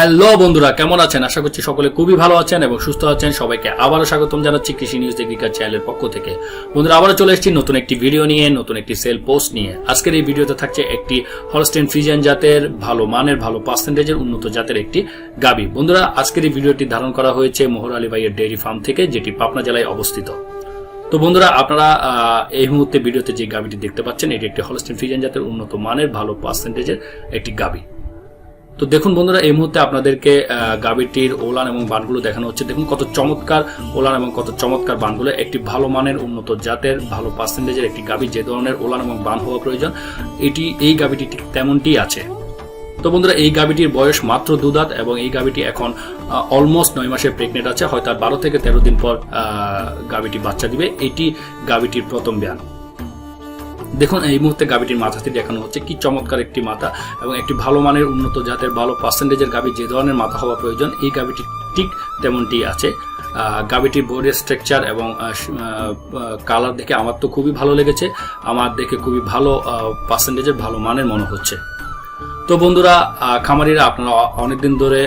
Hello বন্ধুরা, কেমন আছেন? আশা করছি সকলে খুবই ভালো আছেন এবং সুস্থ আছেন। সবাইকে আবারও স্বাগতম জানাচ্ছি কৃষি নিউজ এগ্রিকার চ্যানেলের পক্ষ থেকে। বন্ধুরা, আবারও চলে এসেছি নতুন একটি ভিডিও নিয়ে, নতুন একটি সেল পোস্ট নিয়ে। আজকের এই ভিডিওতে থাকছে একটি হলস্টেন ফ্রিজিয়ান জাতের ভালো মানের, ভালো পার্সেন্টেজের উন্নত জাতের একটি গাবি। বন্ধুরা, আজকের এই ভিডিওটি ধারণ করা হয়েছে মোহর আলী ভাইয়ের ডেয়ারি ফার্ম থেকে, যেটি পাবনা জেলায় অবস্থিত। তো বন্ধুরা, আপনারা এই মুহূর্তে ভিডিওতে যে গাবিটি দেখতে পাচ্ছেন, এটি একটি হলস্টেন ফ্রিজিয়ান জাতের উন্নত মানের, ভালো পার্সেন্টেজের একটি গাবি। তো দেখুন বন্ধুরা এই মুহূর্তে আপনাদেরকে আহ, গাভীটির ওলান এবং বানগুলো দেখানো হচ্ছে। দেখুন কত চমৎকার ওলান এবং কত চমৎকার বানগুলো। একটি ভালো মানের উন্নত জাতের ভালো পার্সেন্টেজের একটি গাভী। যে ধরনের ওলান এবং বান হওয়া প্রয়োজন এটি এই গাভীটি ঠিক তেমনটি আছে। তো বন্ধুরা এই গাভীটির বয়স মাত্র দু দাঁত এবং এই গাভীটি এখন অলমোস্ট নয় মাসের প্রেগনেন্ট আছে। হয়তো আর বারো থেকে তেরো দিন পর গাভীটি বাচ্চা দিবে। এটি গাভীটির প্রথম ব্যান দেখুন, এই মুহূর্তে গাভীটির মাথাটি দেখানো হচ্ছে কি চমৎকার একটি মাথা এবং একটি ভালো মানের উন্নত জাতের, ভালো পার্সেন্টেজের গাভী যে ধরনের মাথা হওয়া প্রয়োজন, এই গাভীটি ঠিক তেমনটি আছে। গাভীটির বডির স্ট্রাকচার এবং কালার দেখে আমার তো খুবই ভালো লেগেছে। আমার দেখে খুবই ভালো পার্সেন্টেজের ভালো মানের মনে হচ্ছে। তো বন্ধুরা খামারিরা আপনারা অনেকদিন ধরে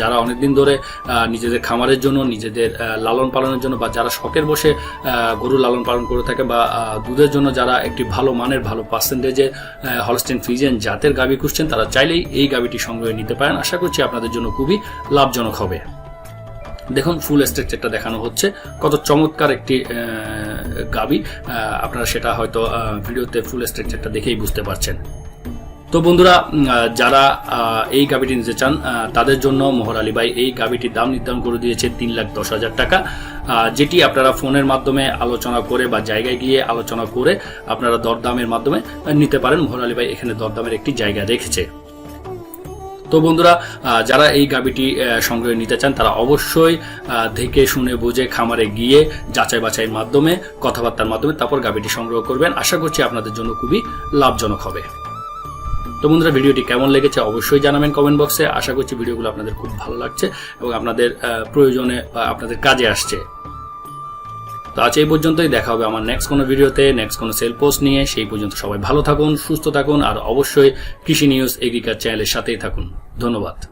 যারা অনেকদিন ধরে নিজেদের খামারের জন্য, নিজেদের লালন পালনের জন্য বা যারা শখের বসে গরু লালন পালন করে থাকে বা দুধের জন্য যারা একটি ভালো মানের, ভালো পার্সেন্টেজে হলস্টেন ফ্রিজেন জাতের গাভী খুঁজছেন, তারা চাইলেই এই গাভীটি সংগ্রহে নিতে পারেন। আশা করছি আপনাদের জন্য খুবই লাভজনক হবে। দেখুন ফুল স্ট্রাকচারটা দেখানো হচ্ছে। কত চমৎকার একটি গাবি। আপনারা সেটা হয়তো ভিডিওতে ফুল স্ট্রাকচারটা দেখেই বুঝতে পারছেন। তো বন্ধুরা যারা এই গাবিটি নিতে চান তাদের জন্য মোহর আলী ভাই এই গাবিটির দাম নির্ধারণ করে দিয়েছে তিন লাখ দশ হাজার টাকা। যেটি আপনারা ফোনের মাধ্যমে আলোচনা করে বা জায়গায় গিয়ে আলোচনা করে আপনারা দরদামের মাধ্যমে নিতে পারেন। মোহর আলী ভাই এখানে দরদামের একটি জায়গা রেখেছে। তো বন্ধুরা যারা এই গাবিটি সংগ্রহে নিতে চান, তারা অবশ্যই দেখে শুনে বুঝে খামারে গিয়ে যাচাই বাছাইয়ের মাধ্যমে, কথাবার্তার মাধ্যমে তারপর গাবিটি সংগ্রহ করবেন। আশা করছি আপনাদের জন্য খুবই লাভজনক হবে। তো বন্ধুরা, ভিডিওটি কেমন লেগেছে অবশ্যই জানাবেন কমেন্ট বক্সে আশা করছি ভিডিওগুলো আপনাদের খুব ভালো লাগছে এবং আপনাদের প্রয়োজনে বা আপনাদের কাজে আসছে। তো আজ এই পর্যন্তই, দেখা হবে আমার নেক্সট কোনো ভিডিওতে নেক্সট কোনো সেল পোস্ট নিয়ে। সেই পর্যন্ত সবাই ভালো থাকুন, সুস্থ থাকুন, আর অবশ্যই কৃষি নিউজ এগ্রিকার চ্যানেলের সাথেই থাকুন। ধন্যবাদ।